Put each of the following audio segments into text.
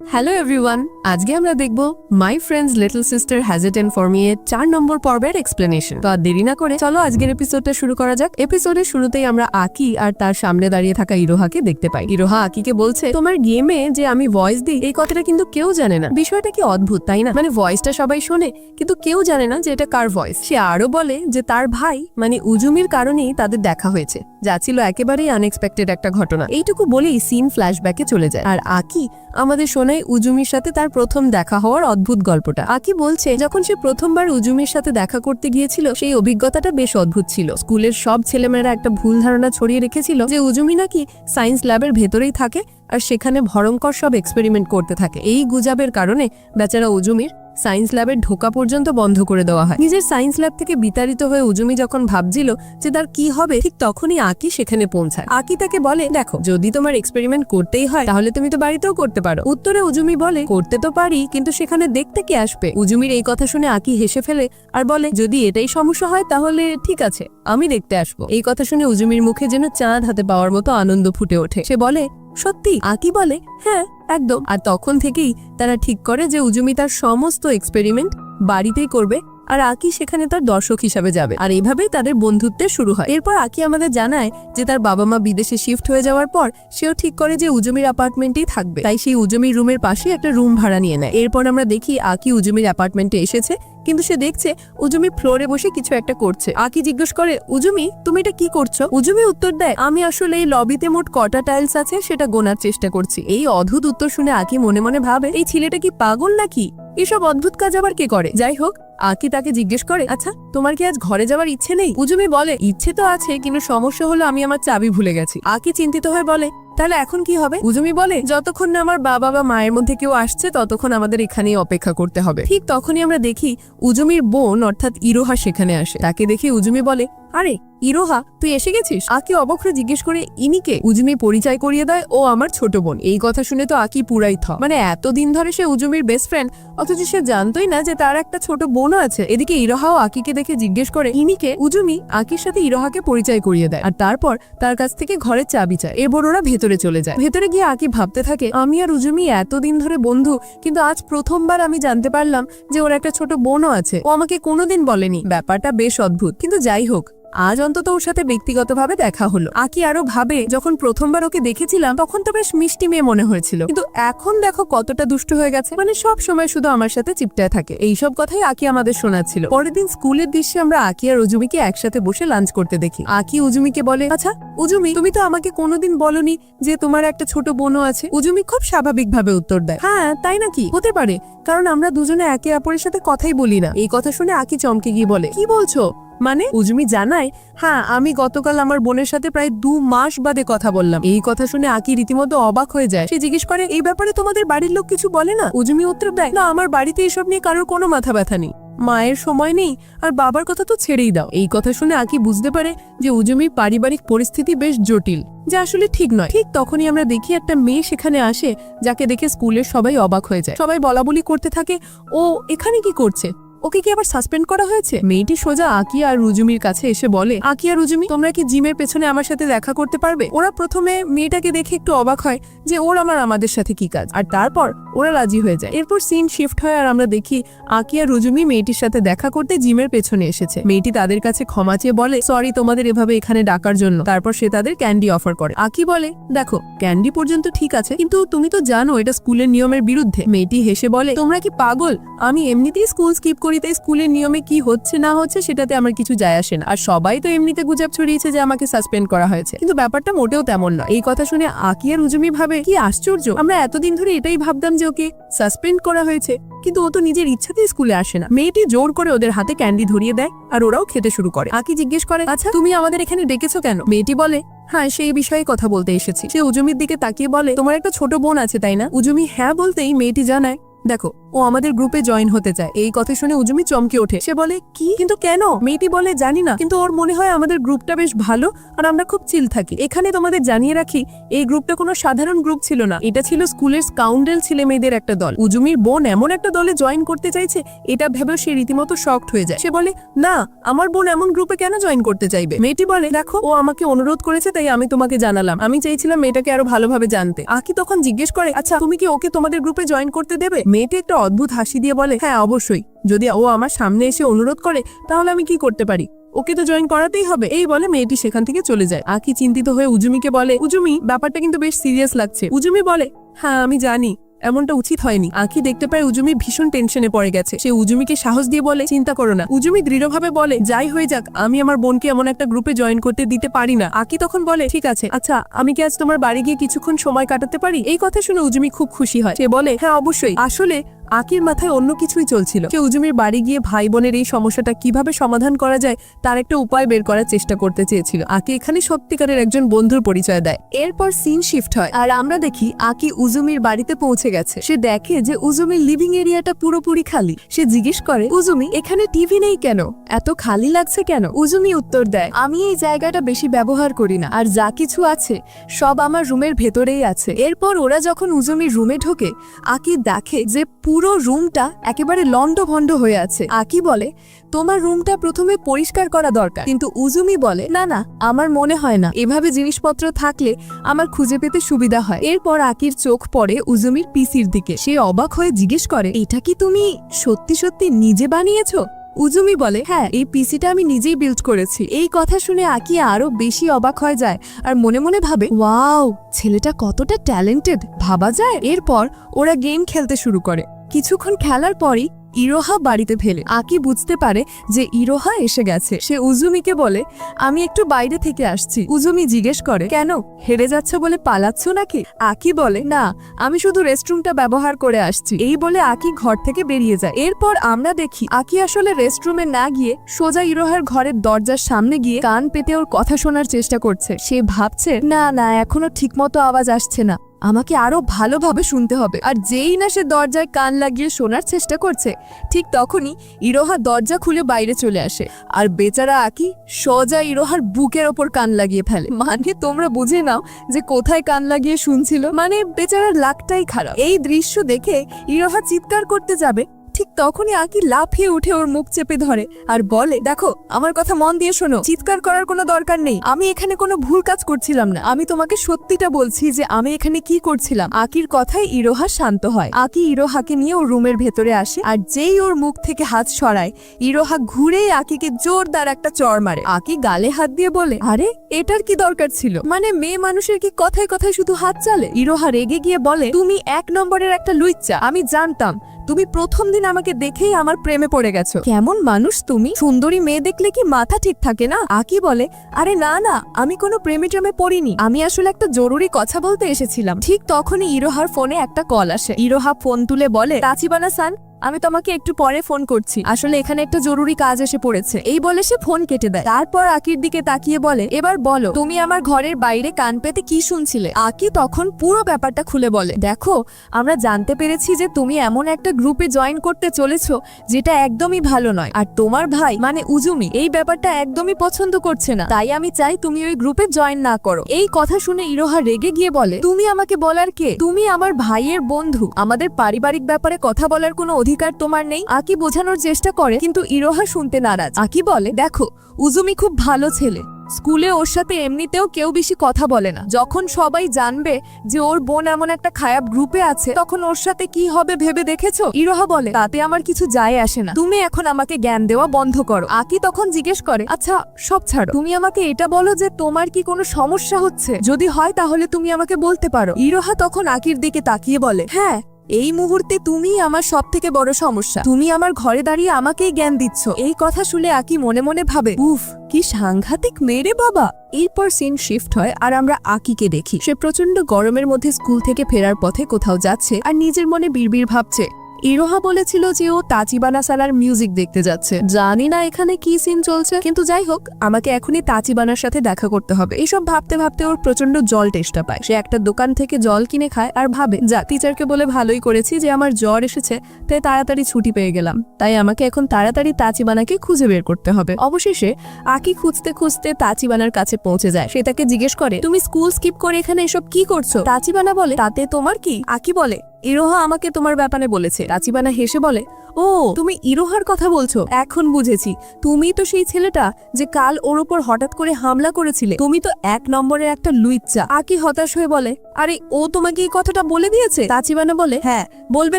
Hello everyone আজকে আমরা দেখব my friends little sister has it এর চার নম্বর পর্বের এক্সপ্লেনেশন তো আর দেরি না করে চলো আজকের এপিসোডটা শুরু করা যাক। এপিসোডের শুরুতেই আমরা আকি আর তার সামনে দাঁড়িয়ে থাকা ইরোহাকে দেখতে পাই। ইরোহা আকিকে বলছে, তোমার গেমে যে আমি ভয়েস দিই, এই কথাটা কিন্তু কেউ জানে না। বিষয়টা কি অদ্ভুত, তাই না? মানে ভয়েসটা সবাই শোনে, কিন্তু কেউ জানে না যে এটা কার ভয়েস সে আরও বলে যে তার ভাই মানে উজুমির কারণেই তাদের দেখা হয়েছে। যা ছিল একেবারেই আনএক্সপেক্টেড একটা ঘটনা। এইটুকু বলেই সিন ফ্ল্যাশব্যাকে চলে যায়। আর আকি আমাদের শোনায় উজুমির সাথে তার প্রথম দেখা হওয়ার অদ্ভুত গল্পটা। আকি বলছে, যখন সে প্রথমবার উজুমির সাথে দেখা করতে গিয়েছিল, সেই অভিজ্ঞতাটা বেশ অদ্ভুত ছিল। স্কুলের সব ছেলেমেয়েরা একটা ভুল ধারণা ছড়িয়ে রেখেছিল যে উজুমি নাকি সায়েন্স ল্যাবের ভেতরেই থাকে আর সেখানে ভয়ঙ্কর সব এক্সপেরিমেন্ট করতে থাকে। এই গুজাবের কারণে বেচারা উজুমির সায়েন্স ল্যাবের ঢোকা পর্যন্ত বন্ধ করে দেওয়া হয়। নিজের সায়েন্স ল্যাব থেকে বিতাড়িত হয়ে উজুমি যখন ভাবছিল যে তার কি হবে, ঠিক তখনই আকি সেখানে পৌঁছায়। আকি তাকে বলে, দেখো, যদি তোমার এক্সপেরিমেন্ট করতেই হয়, তাহলে তুমি তো বাড়িতেও করতে পারো। উত্তরে উজুমি বলে, করতে তো পারি, কিন্তু সেখানে দেখতে কি আসবে? উজুমির এই কথা শুনে আকি হেসে ফেলে আর বলে, যদি এটাই সমস্যা হয়, তাহলে ঠিক আছে, আমি দেখতে আসব। এই কথা শুনে উজুমির মুখে যেন চাঁদ হাতে পাওয়ার মতো আনন্দ ফুটে ওঠে। সে বলে, সত্যি? আকি বলে হ্যাঁ। একদম। আর তখন থেকেই তারা ঠিক করে যে উজুমি তার সমস্ত এক্সপেরিমেন্ট বাড়িতেই করবে আর আকি সেখানে তার দর্শক হিসাবে যাবে। আর এইভাবেই তাদের বন্ধুত্বের শুরু হয়। এরপর আকি আমাদের জানায় যে তার বাবা মা বিদেশে শিফট হয়ে যাওয়ার পর সেও ঠিক করে যে উজমির অ্যাপার্টমেন্টেই থাকবে। তাই সেই উজমির রুমের পাশে একটা রুম ভাড়া নিয়ে নেয়। এরপর আমরা দেখি আকি উজমির অ্যাপার্টমেন্টে এসেছে, কিন্তু সে দেখছে উজুমি ফ্লোরে বসে কিছু একটা করছে। আকি জিজ্ঞেস করে, উজুমি, তুমি এটা কি করছ? উজুমি উত্তর দেয়, আমি আসলে এই লবিতে মোট কটা টাইলস আছে সেটা গোনার চেষ্টা করছি। এই অদ্ভুত উত্তর শুনে আকি মনে মনে ভাবে, এই ছেলেটা কি পাগল নাকি? এসব অদ্ভুত কাজ আবার কে করে? যাই হোক আকি তাকে জিজ্ঞেস করে? আচ্ছা তোমার কি আজ ঘরে যাওয়ার ইচ্ছে নেই? উজুমি বলে, ইচ্ছে তো আছে, কিন্তু সমস্যা হলো আমি আমার চাবি ভুলে গেছি। আকি চিন্তিত হয়ে বলে, তাহলে এখন কি হবে? উজুমি বলে, যতক্ষণ না আমার বাবা বা মায়ের মধ্যে কেউ আসছে, ততক্ষণ আমাদের এখানেই অপেক্ষা করতে হবে। ঠিক তখনই আমরা দেখি, উজুমির বোন, অর্থাৎ ইরোহা, সেখানে আসে। তাকে দেখে উজুমি বলে, আরে ইরোহা, তুই এসে গেছিস? আকি অবাক জিজ্ঞেস করে, ইনিকে উজুমি পরিচয় করিয়ে দেয়, ও আমার ছোট বোন। এই কথা শুনে তো আকি পুরাই থ। মানে এতদিন ধরে সে উজুমির বেস্ট ফ্রেন্ড অথচ সে জানতোই না যে তার একটা ছোট বোনও আছে। এদিকে ইরোহাও আকিকে দেখে জিজ্ঞেস করে, ইনিকে উজুমি আকির সাথে ইরোহাকে পরিচয় করিয়ে দেয়। আর তারপর তার কাছ থেকে ঘরের চাবি চায়। এরপর ওরা ভেতরে চলে যায়। ভেতরে গিয়ে আকি ভাবতে থাকে, আমি আর উজুমি এতদিন ধরে বন্ধু, কিন্তু আজ প্রথমবার আমি জানতে পারলাম যে ওর একটা ছোট বোনও আছে। ও আমাকে কোনোদিন বলেনি। ব্যাপারটা বেশ অদ্ভুত। কিন্তু যাই হোক আজ অন্তত ওর সাথে ব্যক্তিগতভাবে দেখা হলো। আকি আরও ভাবে, যখন প্রথমবার ওকে দেখেছিলাম, তখন তো বেশ মিষ্টি মেয়ে মনে হয়েছিল। কিন্তু এখন দেখো কতটা দুষ্ট হয়ে গেছে। মানে সব সময় শুধু আমার সাথে চিপটায় থাকে। এইসব কথাই আকি আমাদের শোনাচ্ছিল। পরের দিন স্কুলের দৃশ্যে আমরা আকি আর উজুমিকে একসাথে বসে লাঞ্চ করতে দেখি। আকি উজুমিকে বলে আচ্ছা উজুমি, তুমি তো আমাকে কোনোদিন বলনি যে তোমার একটা ছোট বোনও আছে? উজুমি খুব স্বাভাবিকভাবে উত্তর দেয় হ্যাঁ তাই নাকি? হতে পারে। কারণ আমরা দুজনে একে অপরের সাথে কথাই বলি না। এই কথা শুনে আকি চমকে গিয়ে বলে, কি বলছো? মানে উজমি জানায় হ্যাঁ আমি গতকাল আমার বোনের সাথে প্রায় দু মাস বাদে কথা বললাম। এই কথা শুনে আকি রীতিমতো অবাক হয়ে যায়। সে জিজ্ঞেস করে, এই ব্যাপারে তোমাদের বাড়ির লোক কিছু বলে না? উজমি উত্তর দেয়, না, আমার বাড়িতে এসব নিয়ে কারোর কোনো মাথা ব্যথা নেই। মায়ের সময় নেই, আর বাবার কথা তো ছেড়েই দাও। এই কথা শুনে আকি বুঝতে পারে যে উজমির পারিবারিক পরিস্থিতি বেশ জটিল, যা আসলে ঠিক নয়। ঠিক তখনই আমরা দেখি একটা মেয়ে সেখানে আসে, যাকে দেখে স্কুলের সবাই অবাক হয়ে যায়। সবাই বলাবলি করতে থাকে, ও, এখানে কি করছে? ওকে কি আবার সাসপেন্ড করা হয়েছে? মেয়েটি সোজা আকিয়া আর রুজুমির কাছে এসে বলে, আকিয়া, রুজুমি, তোমরা কি জিমের পেছনে আমার সাথে দেখা করতে পারবে? ওরা প্রথমে মেয়েটাকে দেখে একটু অবাক হয় যে ওর আমার আমাদের সাথে কি কাজ। আর তারপর ওরা রাজি হয়ে যায়। এরপর সিন শিফট হয় আর আমরা দেখি আকিয়া, রুজুমি মেয়েটির সাথে দেখা করতে জিমের পেছনে এসেছে। মেয়েটি তাদের কাছে ক্ষমা চেয়ে বলে সরি তোমাদের এভাবে এখানে ডাকার জন্য। তারপর সে তাদের ক্যান্ডি অফার করে। আকি বলে, দেখো ক্যান্ডি পর্যন্ত ঠিক আছে, কিন্তু তুমি তো জানো এটা স্কুলের নিয়মের বিরুদ্ধে। মেয়েটি হেসে বলে, তোমরা কি পাগল? আমি এমনিতেই স্কুল স্কিপ করি তাই স্কুলের নিয়মে কি হচ্ছে না হচ্ছে সেটাতে আমার কিছু যায় আসে না। আর সবাই তো এমনিতে গুজব ছড়িয়েছে যে আমাকে সাসপেন্ড করা হয়েছে। কিন্তু ব্যাপারটা মোটেও তেমন নয়। এই কথা শুনে আকি আর উজুমি ভাবে, কি আশ্চর্য! আমরা এতদিন ধরে এটাই ভাবতাম যে ওকে সাসপেন্ড করা হয়েছে। কিন্তু ও তো নিজের ইচ্ছাতেই স্কুলে আসে না। মেয়েটি জোর করে ওদের হাতে ক্যান্ডি ধরিয়ে দেয় আর ওরাও খেতে শুরু করে। আকি জিজ্ঞেস করে আচ্ছা তুমি আমাদের এখানে ডেকেছো কেন? মেয়েটি বলে হ্যাঁ সেই বিষয়ে কথা বলতে এসেছি। সে উজুমির দিকে তাকিয়ে বলে, তোমার একটা ছোট বোন আছে, তাই না? উজুমি হ্যাঁ বলতেই মেয়েটি জানায় দেখো, ও আমাদের গ্রুপে জয়েন হতে চায়। এই কথা শুনে উজুমি চমকে ওঠে। সে বলে, কি? কিন্তু কেন? মেয়েটি বলে, জানি না। কিন্তু ওর মনে হয় আমাদের গ্রুপটা বেশ ভালো আর আমরা খুব চিল থাকি। এখানে তোমাদের জানিয়ে রাখি, এই গ্রুপটা কোনো সাধারণ গ্রুপ ছিল না। এটা ছিল স্কুলের স্কাউন্ডেল ছেলে মেয়েদের একটা দল। উজুমির বোন এমন একটা দলে জয়েন করতে চাইছে, এটা ভেবে সে রীতিমতো শকড হয়ে যায়। সে বলে, না, আমার বোন এমন গ্রুপে কেন জয়েন করতে চাইবে? মেয়েটি বলে, দেখো, ও আমাকে অনুরোধ করেছে, তাই আমি তোমাকে জানালাম। আমি চাইছিলাম মেয়েটাকে আরও ভালোভাবে জানতে। আকি তখন জিজ্ঞেস করে আচ্ছা তুমি কি ওকে তোমাদের গ্রুপে জয়েন করতে দেবে? মেয়েটি একটা অদ্ভুত হাসি দিয়ে বলে হ্যাঁ অবশ্যই। যদি ও আমার সামনে এসে অনুরোধ করে, তাহলে আমি কি করতে পারি? ওকে তো জয়েন করাতেই হবে। এই বলে মেয়েটি সেখান থেকে চলে যায়। আকি চিন্তিত হয়ে উজুমিকে বলে, উজুমি, ব্যাপারটা কিন্তু বেশ সিরিয়াস লাগছে। উজুমি বলে হ্যাঁ আমি জানি। এমনটা উচিত হয়নি। আঁকি দেখতে পায় উজুমি ভীষণ টেনশনে পড়ে গেছে। সে উজুমিকে সাহস দিয়ে বলে, চিন্তা করো না। উজুমি দৃঢ়ভাবে বলে, যাই হয়ে যাক, আমি আমার বোনকে এমন একটা গ্রুপে জয়েন করতে দিতে পারি না। আঁকি তখন বলে, ঠিক আছে আচ্ছা আমি কি আজ তোমার বাড়ি গিয়ে কিছুক্ষণ সময় কাটাতে পারি? এই কথা শুনে উজুমি খুব খুশি হয়। সে বলে হ্যাঁ অবশ্যই। আসলে আকির মাথায় অন্য কিছুই চলছিল। সে উজুমির বাড়ি গিয়ে ভাই বোনের এই সমস্যাটা কীভাবে সমাধান করা যায়, তার একটা উপায় বের করার চেষ্টা করতে চেয়েছিল। আকি এখানে সত্যিকারের একজন বন্ধুর পরিচয় দেয়। এরপর সিন শিফট হয় আর আমরা দেখি আকি উজুমির বাড়িতে পৌঁছে গেছে। সে দেখে যে উজুমির লিভিং এরিয়াটা পুরোপুরি খালি। সে জিজ্ঞেস করে, উজুমি, এখানে টিভি নেই কেন? এত খালি লাগছে কেন? উজুমি উত্তর দেয়, আমি এই জায়গাটা বেশি ব্যবহার করি না। আর যা কিছু আছে, সব আমার রুমের ভেতরেই আছে। এরপর ওরা যখন উজুমির রুমে ঢোকে, আকি দেখে যে পুরো রুমটা একেবারে লন্ড ভন্ড হয়ে আছে। আকি বলে, তোমার রুমটা প্রথমে পরিষ্কার করা দরকার। কিন্তু উজুমি বলে, না না, আমার মনে হয় না। এভাবে জিনিসপত্র থাকলে আমার খুঁজে পেতে সুবিধা হয়। এরপর আকির চোখ পড়ে উজুমির পিসির দিকে। সে অবাক হয়ে জিজ্ঞেস করে, এটা কি তুমি সত্যি সত্যি নিজে বানিয়েছো? উজুমি বলে হ্যাঁ এই পিসিটা আমি নিজেই বিল্ড করেছি। এই কথা শুনে আকি আরও বেশি অবাক হয়ে যায় আর মনে মনে ভাবে, ওয়াও, ছেলেটা কতটা ট্যালেন্টেড, ভাবা যায়? এরপর ওরা গেম খেলতে শুরু করে। কিছুক্ষণ খেলার পরই ইরোহা বাড়িতে ফেলে। আকি বুঝতে পারে যে ইরোহা এসে গেছে। সে উজুমিকে বলে, আমি একটু বাইরে থেকে আসছি। উজুমি জিজ্ঞেস করে, কেন, হেরে যাচ্ছ বলে পালাচ্ছ নাকি? আকি বলে, না, আমি শুধু রেস্টরুমটা ব্যবহার করে আসছি। এই বলে আকি ঘর থেকে বেরিয়ে যায়। এরপর আমরা দেখি, আকি আসলে রেস্টরুমে না গিয়ে সোজা ইরোহার ঘরের দরজার সামনে গিয়ে কান পেতে ওর কথা শোনার চেষ্টা করছে। সে ভাবছে, না না, এখনও ঠিকমতো আওয়াজ আসছে না। আমাকে আরও ভালোভাবে শুনতে হবে। আর যেই না সে দরজায় কান লাগিয়ে শোনার চেষ্টা করছে, ঠিক তখনই ইরোহা দরজা খুলে বাইরে চলে আসে। আর বেচারা আকি সজা ইরোহার বুকের ওপর কান লাগিয়ে ফেলে। মানে তোমরা বুঝে নাও যে কোথায় কান লাগিয়ে শুনছিল। মানে বেচারার লাকটাই খারাপ। এই দৃশ্য দেখে ইরোহা চিৎকার করতে যাবে। ঠিক তখনই আকি লাফিয়ে উঠে ওর মুখ চেপে ধরে। আর বলে, দেখো, আমার কথা মন দিয়ে শোনো। চিৎকার করার কোনো দরকার নেই। আমি এখানে কোনো ভুল কাজ করছিলাম না। আমি তোমাকে সত্যিটা বলছি যে আমি এখানে কি করছিলাম। আকির কথায় ইরোহা শান্ত হয়। আকি ইরোহাকে নিয়ে ওর রুমের ভেতরে আসে। আর যেই ওর মুখ থেকে হাত সরায়, ইরোহা ঘুরে আকিকে জোরদার একটা চর মারে। আকি গালে হাত দিয়ে বলে, আরে, এটার কি দরকার ছিল? মানে মেয়ে মানুষের কি কথায় কথায় শুধু হাত চালে? ইরোহা রেগে গিয়ে বলে, তুমি এক নম্বরের একটা লুইচ্চা। আমি জানতাম তুমি প্রথম দিন আমাকে দেখেই আমার প্রেমে পড়ে গেছো। কেমন মানুষ তুমি। সুন্দরী মেয়ে দেখলে কি মাথা ঠিক থাকে না? আকি বলে, আরে না না, আমি কোনো প্রেমে ট্রেমে পড়িনি। আমি আসলে একটা জরুরি কথা বলতে এসেছিলাম। ঠিক তখনই ইরোহার ফোনে একটা কল আসে। ইরোহা ফোন তুলে বলে তাচিবানা সান আমি তোমাকে একটু পরে ফোন করছি। আসলে এখানে একটা জরুরি কাজ এসে পড়েছে। এই বলে সে ফোন কেটে দেয়। তারপর আকির দিকে তাকিয়ে বলে, এবার বলো, তুমি আমার ঘরের বাইরে কান পেতে কি শুনছিলে? আকি তখন পুরো ব্যাপারটা খুলে বলে, দেখো, আমরা জানতে পেরেছি যে তুমি এমন একটা গ্রুপে জয়েন করতে চলেছো যেটা একদমই ভালো নয়। আর তোমার ভাই মানে উজুমি, এই ব্যাপারটা একদমই পছন্দ করছে না। তাই আমি চাই তুমি ওই গ্রুপে জয়েন না করো। এই কথা শুনে ইরোহা রেগে গিয়ে বলে, তুমি আমাকে বলার কে? তুমি আমার ভাইয়ের বন্ধু। আমাদের পারিবারিক ব্যাপারে কথা বলার কোনো অধিকার তোমার নেই। আকি বোঝানোর চেষ্টা করে, কিন্তু ইরোহা শুনতে নারাজ। আকি বলে, দেখো, উজুমি খুব ভালো ছেলে। স্কুলে ওর সাথে এমনিতেও কেউ বেশি কথা বলে না। যখন সবাই জানবে যে ওর বোন এমন একটা খায়াব গ্রুপে আছে, তখন ওর সাথে কি হবে ভেবে দেখেছ? ইরোহা বলে, তাতে আমার কিছু যায় আসে না। তুমি এখন আমাকে জ্ঞান দেওয়া বন্ধ করো। আকি তখন জিজ্ঞেস করে আচ্ছা সব ছাড়ো। তুমি আমাকে এটা বলো যে তোমার কি কোনো সমস্যা হচ্ছে? যদি হয় তাহলে তুমি আমাকে বলতে পারো। ইরোহা তখন আকির দিকে তাকিয়ে বলে হ্যাঁ এই মুহূর্তে তুমি আমার সব থেকে বড় সমস্যা। তুমি আমার ঘরে দাঁড়িয়ে আমাকেই জ্ঞান দিচ্ছ। এই কথা শুনে আকি মনে মনে ভাবে, উফ, কি সাংঘাতিক মেরে বাবা! এরপর সিন শিফট হয় আর আমরা আকিকে দেখি। সে প্রচণ্ড গরমের মধ্যে স্কুল থেকে ফেরার পথে কোথাও যাচ্ছে আর নিজের মনে বিড়বিড় ভাবছে। ইরোহা বলেছিল যে ও তাচিবানা সালার মিউজিক দেখতে যাচ্ছে। জানি না এখানে কি সিন চলছে, কিন্তু যাই হোক, আমাকে এখনই তাচিবানার সাথে দেখা করতে হবে। এইসব ভাবতে ভাবতে ওর প্রচণ্ড জল টেস্টা পায়। সে একটা দোকান থেকে জল কিনে খায় আর ভাবে, যা টিচারকে বলে ভালোই করেছি যে আমার জ্বর এসেছে, তাই তাড়াতাড়ি ছুটি পেয়ে গেলাম। তাই আমাকে এখন তাড়াতাড়ি তাচিবানাকে খুঁজে বের করতে হবে। অবশেষে আকি খুঁজতে খুঁজতে তাচিবানার কাছে পৌঁছে যায়। সে তাকে জিজ্ঞেস করে, তুমি স্কুল স্কিপ করে এখানে এসব কি করছ? তাচিবানা বলে, তাতে তোমার কি? আকি বলে, ইরোহা আমাকে তোমার ব্যাপারে বলেছে। তাচিবানা হেসে বলে, ও, তুমি ইরোহার কথা বলছো। এখন বুঝেছি। তুমি তো সেই ছেলেটা যে কাল ওর ওপর হঠাৎ করে হামলা করেছিলে। তুমি তো এক নম্বরের একটা লুইচ্চা। আকি হতাশ হয়ে বলে, আরে, ও তোমাকে এই কথাটা বলে দিয়েছে? তাচিবানা বলে হ্যাঁ। বলবে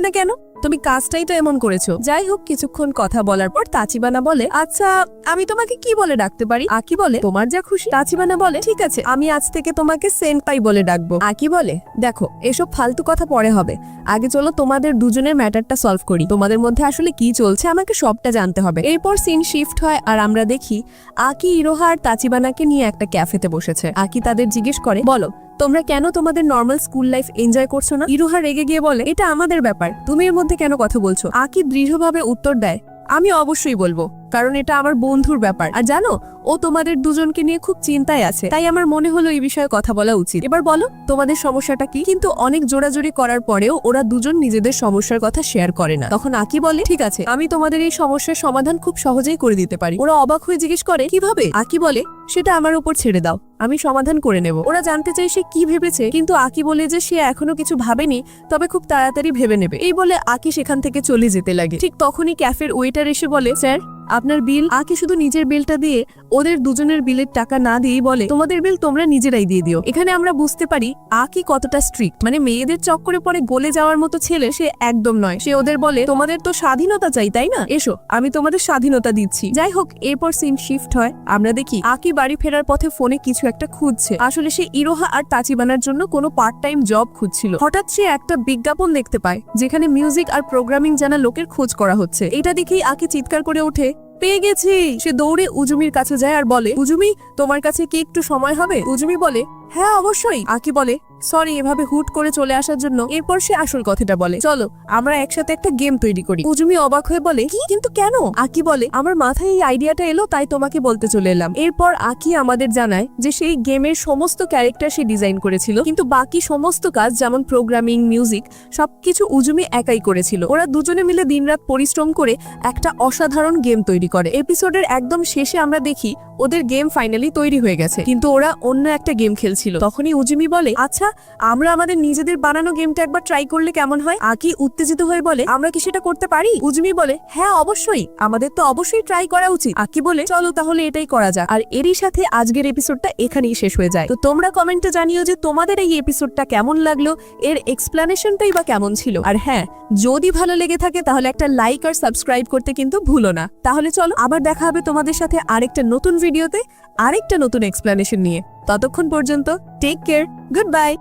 না কেন? তুমি কাজটাই তো এমন করেছ। যাই হোক, কিছুক্ষণ কথা বলার পর তাচিবানা বলে আচ্ছা আমি তোমাকে কি বলে ডাকতে পারি? আকি বলে, তোমার যা খুশি। তাচিবানা বলে, ঠিক আছে, আমি আজ থেকে তোমাকে সেনপাই বলে ডাকবো। আকি বলে, দেখো, এসব ফালতু কথা পরে হবে। আগে চলো তোমাদের দুজনের ম্যাটারটা সলভ করি। তোমাদের মধ্যে আসলে কি চলছে আমাকে সবটা জানতে হবে। এরপর সিন শিফট হয় আর আমরা দেখি আকি, ইরোহা আর তাচিবানাকে নিয়ে একটা ক্যাফেতে বসেছে। আকি তাদের জিজ্ঞেস করে, বলো তোমরা কেন তোমাদের নর্মাল স্কুল লাইফ এনজয় করছ না? ইরুহা রেগে গিয়ে বলে, এটা আমাদের ব্যাপার। তুমি এর মধ্যে কেন কথা বলছো? আকি দৃঢ়ভাবে উত্তর দেয়, আমি অবশ্যই বলব। কারণ এটা আমার বন্ধুর ব্যাপার। আর জানো, ও তোমাদের দুজনকে নিয়ে খুব চিন্তায় আছে, তাই আমার মনে হলো এই বিষয়ে কথা বলা উচিত। এবার বলো, তোমাদের সমস্যাটা কি? কিন্তু অনেক জোরাজোরি করার পরেও ওরা দুজন নিজেদের সমস্যার কথা শেয়ার করে না। তখন আকি বলে, ঠিক আছে, আমি তোমাদের এই সমস্যার সমাধান খুব সহজেই করে দিতে পারি। ওরা অবাক হয়ে জিজ্ঞেস করে, কীভাবে? আকি বলে, সেটা আমার উপর ছেড়ে দাও, আমি সমাধান করে নেব। ওরা জানতে চাই সে কি ভেবেছে, কিন্তু আকি বলে যে সে এখনও কিছু ভাবেনি, তবে খুব তাড়াতাড়ি ভেবে নেবে। এই বলে আকি সেখান থেকে চলে যেতে লাগে। ঠিক তখনই ক্যাফের ওয়েটার এসে বলে, স্যার আপনার বিল আকি শুধু নিজের বিলটা দিয়ে ওদের দুজনের বিলের টাকা না দিয়েই বলে, তোমাদের বিল তোমরা নিজেরাই দিয়ে দিও। এখানে আমরা বুঝতে পারি আকি কতটা স্ট্রিক্ট মানে মেয়েদের চক্করে পরে গলে যাওয়ার মতো ছেলে সে একদম নয়। সে ওদের বলে, তোমাদের তো স্বাধীনতা চাই, তাই না? এসো, আমি তোমাদের স্বাধীনতা দিচ্ছি। যাই হোক, এরপর সিন শিফট হয়। আমরা দেখি আকি বাড়ি ফেরার পথে ফোনে কিছু একটা খুঁজছে। আসলে সে ইরোহা আর তাচিবানার জন্য কোনো পার্ট টাইম জব খুঁজছিল। হঠাৎ সে একটা বিজ্ঞাপন দেখতে পায়, যেখানে মিউজিক আর প্রোগ্রামিং জানা লোকের খোঁজ করা হচ্ছে। এটা দেখেই আকি চিৎকার করে ওঠে পেয়ে গেছি। সে দৌড়ে উজুমির কাছে যায় আর বলে, উজুমি, তোমার কাছে কি একটু সময় হবে? উজুমি বলে হ্যাঁ অবশ্যই। আকি বলে সরি এভাবে হুট করে চলে আসার জন্য এরপর সে আসল কথাটা বলে। চলো, আমরা একসাথে একটা গেম তৈরি করি। উজুমি অবাক হয়ে বলে, কি? কিন্তু কেন? আকি বলে, আমার মাথায় এই আইডিয়াটা এলো, তাই তোমাকে বলতে চলে এলাম। এরপর আকি আমাদের জানায় যে সেই গেমের সমস্ত ক্যারেক্টার সে ডিজাইন করেছিল, কিন্তু বাকি সমস্ত কাজ যেমন প্রোগ্রামিং মিউজিক সবকিছু উজুমি একাই করেছিল। ওরা দুজনে মিলে দিনরাত পরিশ্রম করে একটা অসাধারণ গেম তৈরি করে। এপিসোডের একদম শেষে আমরা দেখি, ওদের গেম ফাইনালি তৈরি হয়ে গেছে। কিন্তু ওরা অন্য একটা গেম খেলছিল। তখনই উজুমি বলে আচ্ছা আমরা আমাদের নিজেদের বানানো গেমটা একবার ট্রাই করলে কেমন হয়? আকি উত্তেজিত হয়ে বলে, আমরা কি সেটা করতে পারি? উজমি বলে হ্যাঁ অবশ্যই। আমাদের তো অবশ্যই ট্রাই করা উচিত। আকি বলে, চলো তাহলে এটাই করা যাক। আর এরই সাথে আজকের এপিসোডটা এখানেই শেষ হয়ে যায়। তো তোমরা কমেন্টে জানিও যে তোমাদের এই এপিসোডটা কেমন লাগল, এর এক্সপ্লানেশনটাই বা কেমন ছিল? আর হ্যাঁ যদি ভালো লেগে থাকে তাহলে একটা লাইক আর সাবস্ক্রাইব করতে কিন্তু ভুলো না। তাহলে চলো আবার দেখা হবে তোমাদের সাথে আরেকটা নতুন ভিডিওতে আরেকটা নতুন এক্সপ্লানেশন নিয়ে। ততক্ষণ পর্যন্ত টেক কেয়ার গুড বাই